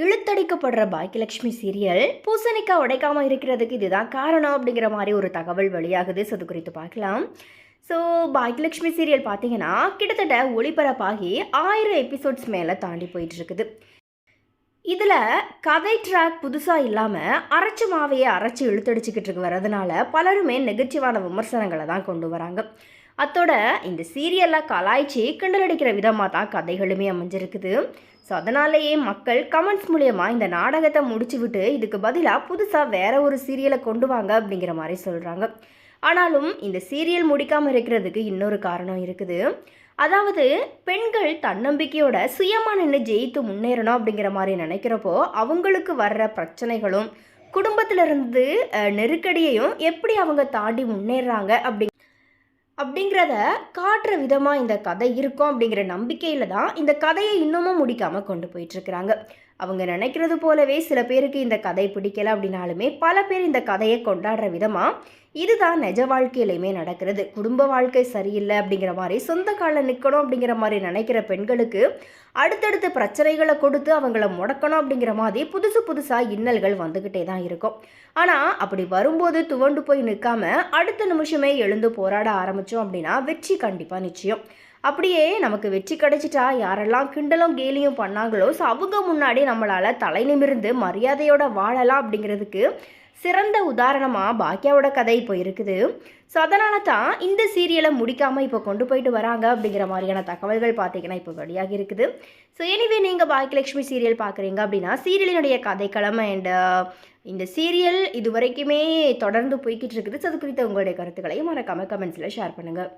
இழுத்தடிக்கப்படுற Baakiyalakshmi serial பூசணிக்காய் உடைக்காமல் இருக்கிறதுக்கு இதுதான் காரணம் அப்படிங்கிற மாதிரி ஒரு தகவல் வெளியாகுது. ஸோ அது குறித்து பார்க்கலாம். ஸோ பாக்கியலட்சுமி சீரியல் பார்த்தீங்கன்னா கிட்டத்தட்ட ஒளிபரப்பாகி ஆயிரம் எபிசோட்ஸ் மேலே தாண்டி போயிட்டு இருக்குது இதில் கதை ட்ராக் புதுசாக இல்லாமல் அரைச்ச மாவையே அரைச்சி இழுத்தடிச்சிக்கிட்டு இருக்கு. வரதுனால பலருமே நெகட்டிவான விமர்சனங்களை தான் கொண்டு வராங்க. அத்தோட இந்த சீரியலில் கலாய்ச்சி கிண்டலடிக்கிற விதமாக தான் கதைகளுமே அமைஞ்சிருக்குது. ஸோ அதனாலேயே மக்கள் கமெண்ட்ஸ் மூலயமா இந்த நாடகத்தை முடிச்சு விட்டு இதுக்கு பதிலாக புதுசாக வேற ஒரு சீரியலை கொண்டு வாங்க அப்படிங்கிற மாதிரி சொல்கிறாங்க ஆனாலும் இந்த சீரியல் முடிக்காமல் இருக்கிறதுக்கு இன்னொரு காரணம் இருக்குது. அதாவது பெண்கள் தன்னம்பிக்கையோட சுயமாக நின்று ஜெயித்து முன்னேறணும் அப்படிங்கிற மாதிரி நினைக்கிறப்போ அவங்களுக்கு வர்ற பிரச்சனைகளும் குடும்பத்திலிருந்து நெருக்கடியையும் எப்படி அவங்க தாண்டி முன்னேறாங்க அப்படி அப்படிங்கிறத காட்டுற விதமாக இந்த கதை இருக்கும் அப்படிங்கிற நம்பிக்கையில் தான் இந்த கதையை இன்னமும் முடிக்காமல் கொண்டு போயிட்டுருக்குறாங்க அவங்க நினைக்கிறது போலவே சில பேருக்கு இந்த கதை பிடிக்கல அப்படின்னாலுமே பல பேர் இந்த கதையை கொண்டாடுற விதமாக இதுதான் நிஜ வாழ்க்கையிலையுமே நடக்கிறது. குடும்ப வாழ்க்கை சரியில்லை அப்படிங்கிற மாதிரி சொந்த காலில் நிற்கணும் அப்படிங்கிற மாதிரி நினைக்கிற பெண்களுக்கு அடுத்தடுத்த பிரச்சனைகளை கொடுத்து அவங்கள முடக்கணும் அப்படிங்கிற மாதிரி புதுசு புதுசாக இன்னல்கள் வந்துக்கிட்டே தான் இருக்கும். ஆனால் அப்படி வரும்போது துவண்டு போய் நிற்காம அடுத்த நிமிஷமே எழுந்து போராட ஆரம்பித்தோம் அப்படின்னா வெற்றி கண்டிப்பாக நிச்சயம். அப்படியே நமக்கு வெற்றி கிடைச்சிட்டா யாரெல்லாம் கிண்டலும் கேலியும் பண்ணாங்களோ ஸோ அவங்க முன்னாடி நம்மளால் தலை நிமிர்ந்து மரியாதையோட வாழலாம் அப்படிங்கிறதுக்கு சிறந்த உதாரணமாக பாக்கியாவோட கதை இப்போ இருக்குது. ஸோ அதனால தான் இந்த சீரியலை முடிக்காமல் இப்போ கொண்டு போயிட்டு வராங்க அப்படிங்கிற மாதிரியான தகவல்கள் பார்த்தீங்கன்னா இப்போ வெளியாகி இருக்குது. ஸோ எனிவே நீங்கள் பாக்கியலட்சுமி சீரியல் பார்க்குறீங்க அப்படின்னா சீரியலினுடைய கதைக்களம் அண்ட் இந்த சீரியல் இது வரைக்குமே தொடர்ந்து போய்கிட்டு இருக்குது. ஸோ அது குறித்த உங்களுடைய கருத்துக்களையும் மறக்காமல் கமெண்ட்ஸில் ஷேர் பண்ணுங்கள்